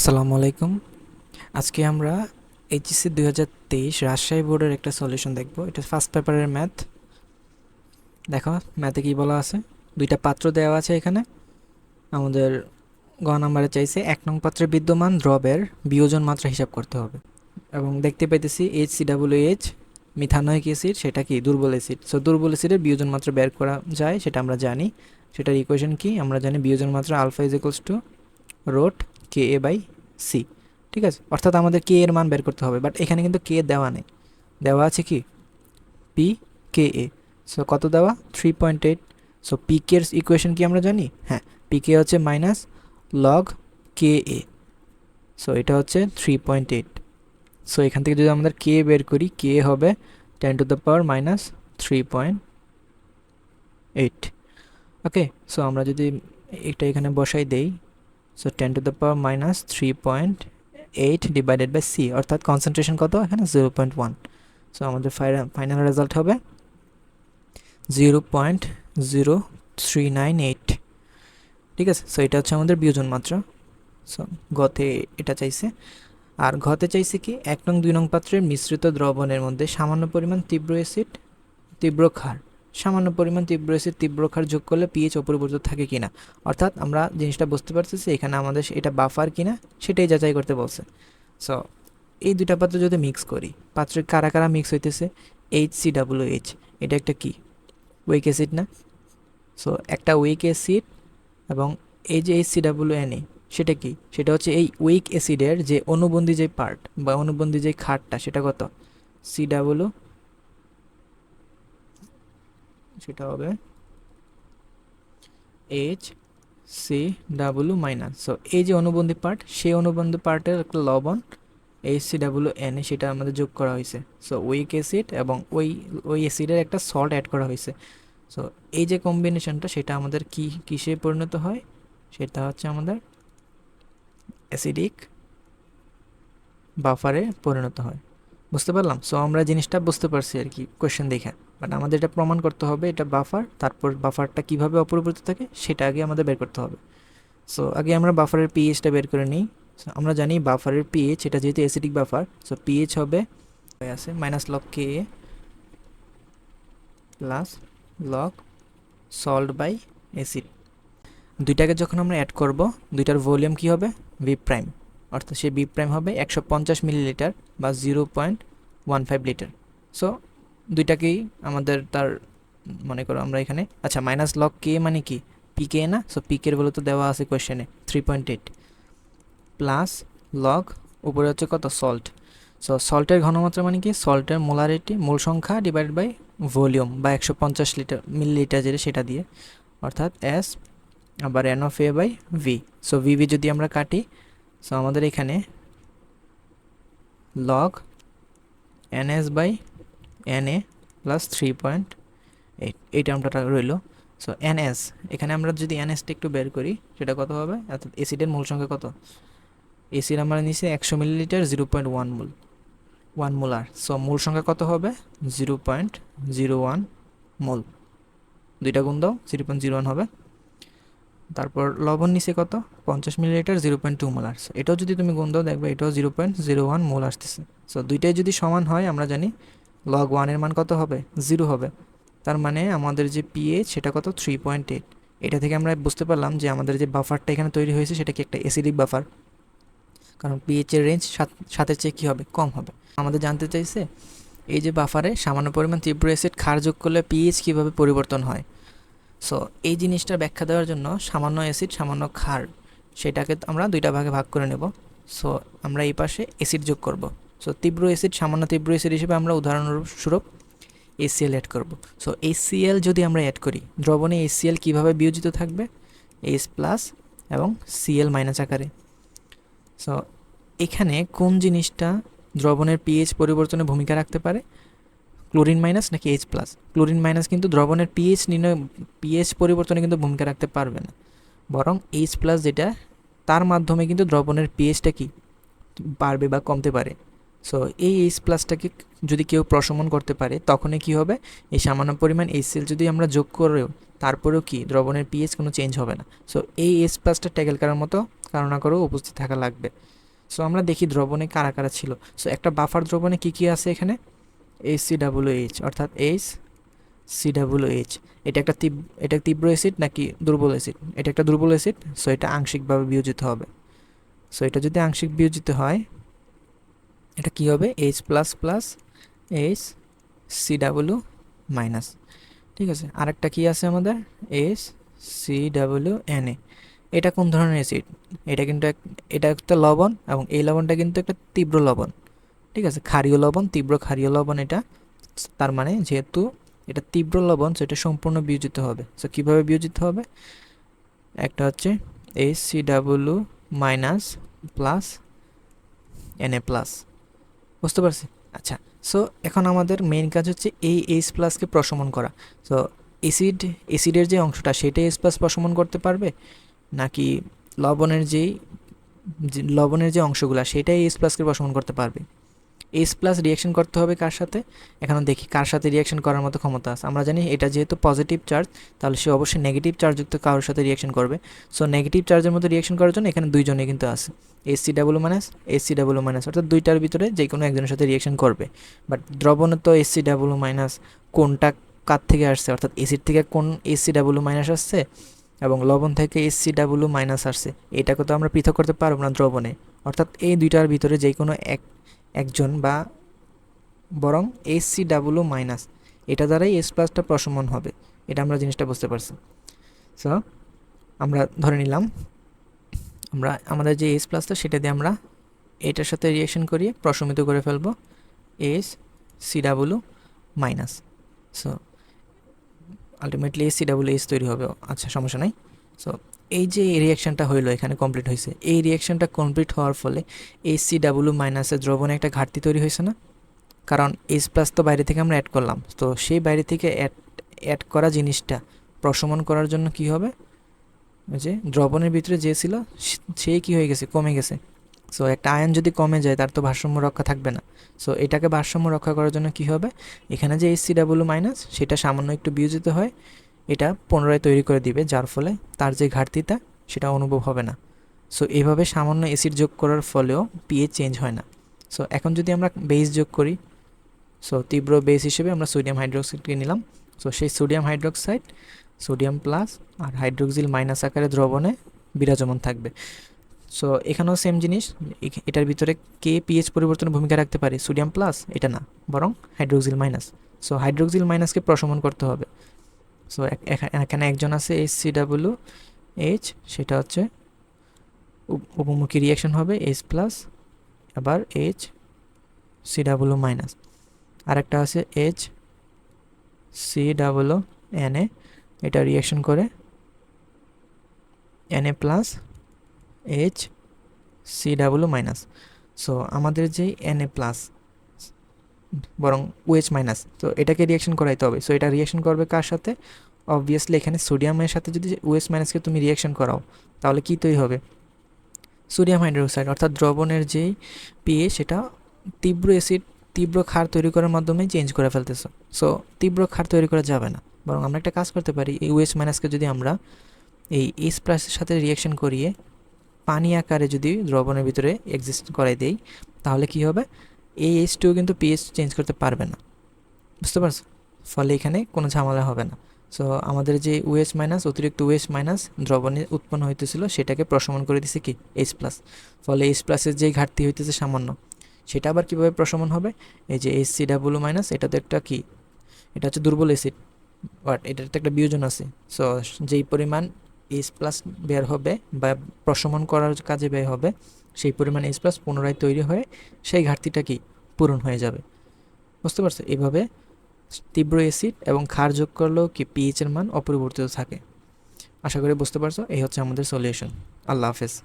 আসসালামু আলাইকুম। আজকে আমরা এইচএসসি দুই হাজার তেইশ রাজশাহী বোর্ডের একটা সলিউশন দেখব। এটা ফার্স্ট পেপারের ম্যাথ। দেখো, ম্যাথে কি বলা আছে? দুইটা পাত্র দেওয়া আছে এখানে। আমাদের গ নাম্বারে চাইছে, এক নং পাত্রে বিদ্যমান দ্রবের বিয়োজন মাত্রা হিসাব করতে হবে। এবং দেখতে পাইতেছি H C W H methanoic acid, সেটা কি? দুর্বল অ্যাসিড। সো দুর্বল অ্যাসিডের বিয়োজন মাত্রা বের করা যায়, সেটা আমরা জানি। সেটার ইকুয়েশন কি? আমরা জানি বিয়োজন মাত্রা alpha is to root K A by C ঠিক আছে? অর্থাৎ আমাদের কে এর মান বের করতে হবে বাট এখানে কিন্তু কে দেওয়া নেই। দেওয়া আছে কি? পি কে এ সো কত দেওয়া? Three point eight so P K এর ইকুয়েশন কি আমরা জানি? হ্যাঁ পি কে হচ্ছে minus log K A so এটা হচ্ছে থ্রি পয়েন্ট এইট সো এখান থেকে যদি আমাদের কে বের করি কে হবে ten to the power minus three point eight okay so আমরা যদি এটা এখানে বসাই দেই so ten to the power minus three point eight divided by C অর্থাৎ কনসেন্ট্রেশন কত? এখানে জিরো পয়েন্ট ওয়ান সো আমাদের ফাইনাল রেজাল্ট হবে zero point zero three nine eight ঠিক আছে? সো এটা হচ্ছে আমাদের বিয়োজন মাত্রা। সো গতে এটা চাইছে। আর ঘতে চাইছে কি? এক নং দুই নং পাত্রের মিশ্রিত দ্রবণের মধ্যে সামান্য পরিমাণ তীব্র অ্যাসিড তীব্র ক্ষার। সামান্য পরিমাণ তীব্র অ্যাসিড তীব্র ক্ষার যোগ করলে পিএইচ অপরিবর্তিত থাকে কিনা। অর্থাৎ আমরা জিনিসটা বুঝতে পারতেছি, এখানে আমাদের এটা বাফার কিনা, সেটাই যাচাই করতে বলছে। সো এই দুইটা পাত্র যদি মিক্স করি, পাত্রে কারা কারা মিক্স হইতেছে? এইচ সি ডাব্লিউ এইচ এটা একটা কি? উইক অ্যাসিড না? সো একটা উইক অ্যাসিড এবং এই যে H C W N A সেটা কি? সেটা হচ্ছে এই উইক অ্যাসিডের যে অনুবন্ধী যে পার্ট বা অনুবন্ধী যে খাটটা সেটা কত? সি ডাব্লিউ সেটা হবে H C W minus so এই যে অনুবন্ধী পার্ট সেই অনুবন্ধী পার্টের একটা লবণ H C W N A সেটা আমাদের যোগ করা হয়েছে। সো উইক অ্যাসিড এবং ওই ওই অ্যাসিডের একটা সল্ট অ্যাড করা হয়েছে। সো এই যে কম্বিনেশনটা সেটা আমাদের কি, কিসে পরিণত হয়? সেটা হচ্ছে আমাদের অ্যাসিডিক বাফারে পরিণত হয়। বুঝতে পারলাম? সো আমরা জিনিসটা বুঝতে পারছি আর কি কোয়েশ্চেন দেখে। বাট আমাদের এটা প্রমাণ করতে হবে, এটা বাফার তারপর বাফারটা কীভাবে অপরিবর্তিত থাকে, সেটা আগে আমাদের বের করতে হবে। সো আগে আমরা বাফারের পিএইচটা বের করে নিই। আমরা জানি বাফারের পিএইচ এটা যেহেতু অ্যাসিডিক বাফার সো পিএইচ হবে আছে minus log K A plus log salt by acid দুইটাকে যখন আমরা অ্যাড করব, দুইটার ভলিউম কি হবে? ভি প্রাইম অর্থাৎ সে বি প্রাইম হবে একশো পঞ্চাশ মিলিলিটার বা zero point one five litre so দুইটাকেই আমাদের তার, মনে করো আমরা এখানে। আচ্ছা মাইনাস লক কে মানে কি? পি কে না? সো পিকের বলে তো দেওয়া আছে কোয়েশ্চেনে three point eight plus log উপরে হচ্ছে কত? সল্ট সো সল্টের ঘনমাত্রা মানে কি? সল্টের মোলারিটি মূল সংখ্যা ডিভাইড বাই ভলিউম বা একশো পঞ্চাশ লিটার মিলিলিটার যেটা সেটা দিয়ে। অর্থাৎ এস আবার N of A by V so V V যদি আমরা কাটি সো আমাদের এখানে log N S by N A plus three point eight এই টার্মটা রইল। সো এন এস এখানে আমরা যদি এন এসটা একটু বের করি, সেটা কত হবে? অর্থাৎ এসিডের মূল সংখ্যা কত? এসির আমরা নিচে একশো millilitre zero point one mole one molar so mole সংখ্যা কত হবে? Zero point zero one mole দুইটা গুণ দাও জিরো পয়েন্ট জিরো ওয়ান হবে। তারপর লবণ নিচে কত? পঞ্চাশ millilitre zero point two molar এটাও যদি তুমি গুণ দাও, দেখবে এটাও zero point zero one mole আসতেছে। সো দুইটাই যদি সমান হয়, আমরা জানি লগ ওয়ানের মান কত হবে? জিরো হবে। তার মানে আমাদের যে পিএইচ সেটা কত? থ্রি পয়েন্ট এইট এটা থেকে আমরা বুঝতে পারলাম যে আমাদের যে বাফারটা এখানে তৈরি হয়েছে সেটা কি একটা অ্যাসিডিক বাফার কারণ পিএইচের রেঞ্জ সাথে চেয়ে কী হবে? কম হবে। আমাদের জানতে চাইছে, এই যে বাফারে সামান্য পরিমাণ তীব্র অ্যাসিড ক্ষার যোগ করলে পিএইচ কীভাবে পরিবর্তন হয়? সো এই জিনিসটার ব্যাখ্যা দেওয়ার জন্য সামান্য অ্যাসিড সামান্য ক্ষার, সেটাকে আমরা দুইটা ভাগে ভাগ করে নেব। সো আমরা এই পাশে অ্যাসিড যোগ করব। সো তীব্র অ্যাসিড সামান্য তীব্র অ্যাসিড হিসেবে আমরা উদাহরণস্বরূপ এসিএল অ্যাড করব। সো এসিএল যদি আমরা অ্যাড করি, দ্রবণে এসিএল কীভাবে বিয়োজিত থাকবে? এস প্লাস এবং সিএল মাইনাস আকারে। সো এখানে কোন জিনিসটা দ্রবণের পিএইচ পরিবর্তনে ভূমিকা রাখতে পারে? ক্লোরিন মাইনাস নাকি এইচ প্লাস ক্লোরিন মাইনাস কিন্তু দ্রবণের পিএইচ নির্ণয় পিএইচ পরিবর্তনে কিন্তু ভূমিকা রাখতে পারবে না। বরং এইচ প্লাস যেটা, তার মাধ্যমে কিন্তু দ্রবণের পিএইচটা কি? বাড়বে বা কমতে পারে। সো এই এইচ প্লাসটাকে যদি কেউ প্রশমন করতে পারে, তখনই কি হবে? এই সামান্য পরিমাণ এইচসিএল যদি আমরা যোগ করেও, তারপরেও কি দ্রবণের পিএইচ কোনো চেঞ্জ হবে না। সো এই এইচ প্লাসটা ট্যাকেল করার মতো কারও করেও উপস্থিত থাকা লাগবে। সো আমরা দেখি দ্রবণে কারা কারা ছিল। সো একটা বাফার দ্রবণে কী কী আছে এখানে? এইচ সি ডাব্লু এইচ অর্থাৎ এইচ সি ডাব্লু এইচ এটা একটা তীব্র এটা তীব্র অ্যাসিড নাকি দুর্বল অ্যাসিড এটা একটা দুর্বল অ্যাসিড সো এটা আংশিকভাবে বিয়োজিত হবে। সো এটা যদি আংশিক বিয়োজিত হয় এটা কি হবে? H plus plus H C W minus ঠিক আছে? আরেকটা কি আছে আমাদের? H C W N A এটা কোন ধরনের অ্যাসিড এটা কিন্তু এক, এটা একটা লবণ এবং এই লবণটা কিন্তু একটা তীব্র লবণ। ঠিক আছে? ক্ষারীয় লবণ, তীব্র ক্ষারীয় লবণ এটা, তার মানে যেহেতু এটা তীব্র লবণ, সেটা সম্পূর্ণ বিয়োজিত হবে। সো কীভাবে বিয়োজিত হবে? একটা হচ্ছে H C W minus plus N A plus বুঝতে পারছি। আচ্ছা সো এখন আমাদের মেইন কাজ হচ্ছে এই এইচ প্লাসকে প্রশমন করা। সো এসিড এসিডের যে অংশটা সেটাই এইচ প্লাস প্রশমন করতে পারবে? নাকি লবণের যেই লবণের যে অংশগুলো, সেটাই এইচ প্লাসকে প্রশমন করতে পারবে? এইচ প্লাস রিয়াকশন করতে হবে কার সাথে? এখন দেখি, কার সাথে রিয়াকশন করার মতো ক্ষমতা আছে। আমরা জানি এটা যেহেতু পজিটিভ চার্জ তাহলে সে অবশ্যই নেগেটিভ চার্জযুক্ত কারোর সাথে রিয়াকশন করবে। সো নেগেটিভ চার্জের মধ্যে রিয়াকশন করার জন্য এখানে দুইজনে কিন্তু আছে। HC double minus HC double minus অর্থাৎ দুইটার ভিতরে যে কোনো একজনের সাথে রিয়াকশন করবে। বাট দ্রবণে তো এসি ডাবল মাইনাস কোনটা কার থেকে আসছে? অর্থাৎ এসির থেকে কোন এসি ডাবল মাইনাস আসছে এবং লবণ থেকে এসি ডাবল মাইনাস আসছে। এটাকে তো আমরা পৃথক করতে পারব না দ্রবণে। অর্থাৎ এই দুইটার ভিতরে যে কোনো এক, একজন বা বরং এসি ডাবলু মাইনাস এটা দ্বারাই এস প্লাসটা প্রশমন হবে। এটা আমরা জিনিসটা বুঝতে পারছি। সো আমরা ধরে নিলাম, আমরা, আমাদের যে এস প্লাসটা সেটা দিয়ে আমরা এটার সাথে রিয়েকশন করিয়ে প্রশমিত করে ফেলব H C W minus so ultimately H C W H তৈরি হবে। আচ্ছা সমস্যা নাই। সো এই যে রিয়াকশানটা হইল, এখানে কমপ্লিট হয়েছে এই রিয়াকশানটা কমপ্লিট হওয়ার ফলে এস সি ডাবলু মাইনাসের দ্রবণে একটা ঘাটতি তৈরি হয়েছে না? কারণ এস প্লাস তো বাইরে থেকে আমরা অ্যাড করলাম, তো সেই বাইরে থেকে অ্যাড অ্যাড করা জিনিসটা প্রশমন করার জন্য কি হবে? যে দ্রবণের ভিতরে যে ছিল, সে কি হয়ে গেছে? কমে গেছে। সো একটা আয়ন যদি কমে যায়, তার তো ভারসাম্য রক্ষা থাকবে না। সো এটাকে ভারসাম্য রক্ষা করার জন্য কি হবে? এখানে যে এস সি ডাবলু মাইনাস সেটা সামান্য একটু বিয়োজিত হয়। এটা পুনরায় তৈরি করে দিবে, যার ফলে তার যে ঘাটতিটা সেটা অনুভব হবে না। সো এইভাবে সামান্য অ্যাসিড যোগ করার ফলেও পিএইচ চেঞ্জ হয় না। সো এখন যদি আমরা বেস যোগ করি সো তীব্র বেস হিসেবে আমরা সোডিয়াম হাইড্রোক্সাইডকে নিলাম। সো সেই সোডিয়াম হাইড্রোক্সাইড সোডিয়াম প্লাস আর হাইড্রোক্সিল মাইনাস আকারে দ্রবণে বিরাজমান থাকবে। সো এখানেও সেম জিনিস এটার ভিতরে কে পিএইচ পরিবর্তনের ভূমিকা রাখতে পারে। সোডিয়াম প্লাস এটা না, বরং হাইড্রোক্সিল মাইনাস সো হাইড্রোক্সিল মাইনাসকে প্রশমন করতে হবে। সো এখানে একজন আছে এইচ সি ডাব্লু এইচ সেটা হচ্ছে উপমুখী রিয়াকশন হবে এইচ প্লাস আবার এইচ সি ডাব্লু মাইনাস আরেকটা আছে H C double N A এটা রিয়াকশন করে N A plus H C double minus so আমাদের যে এন এ প্লাস বরং ওয়েচ মাইনাস। তো এটাকে রিয়াকশন করাইতে হবে। সো এটা রিয়াকশন করবে কার সাথে? অবভিয়াসলি এখানে সোডিয়ামের সাথে যদি ওয়েস মাইনাসকে তুমি রিয়াকশন করাও, তাহলে কী তৈরি হবে? সোডিয়াম হাইড্রোক্সাইড অর্থাৎ দ্রবণের যেই পিএ সেটা তীব্র অ্যাসিড তীব্র ক্ষার তৈরি করার মাধ্যমে চেঞ্জ করে ফেলতেছো। সো তীব্র ক্ষার তৈরি করা যাবে না। বরং আমরা একটা কাজ করতে পারি, এই ওয়েস মাইনাসকে যদি আমরা এই এস প্লাসের সাথে রিয়াকশন করিয়ে পানি আকারে যদি দ্রবণের ভিতরে এক্সিস্ট করাই দেই, তাহলে কি হবে? এই টু কিন্তু পিএইচ চেঞ্জ করতে পারবে না। বুঝতে পারছ? ফলে এখানে কোনো ঝামেলা হবে না। সো আমাদের যে ওয়েস মাইনাস অতিরিক্ত ওয়েস মাইনাস দ্রবণে উৎপন্ন হইতেছিল, সেটাকে প্রশমন করে দিছে কি? এইচ প্লাস ফলে এইচ প্লাসের যে ঘাটতি হইতেছে সামান্য, সেটা আবার কীভাবে প্রশমন হবে? এই যে এইচ সি ডাব্লু মাইনাস এটা তো একটা কি? এটা হচ্ছে দুর্বল এসিড বাট এটার তো একটা বিয়োজন আছে। সো যেই পরিমাণ এইচ প্লাস বের হবে বা প্রশমন করার কাজে ব্যয় হবে সেই পরিমাণ এইচ প্লাস পুনরায় তৈরি হয়ে সেই ঘাটতিটা কি পূরণ হয়ে যাবে। বুঝতে পারছ? এভাবে তীব্র অ্যাসিড এবং ক্ষার যোগ করলেও কি পিএইচের মান অপরিবর্তিত থাকে। আশা করি বুঝতে পারছ? এই হচ্ছে আমাদের সলিউশন আল্লাহ হাফেজ।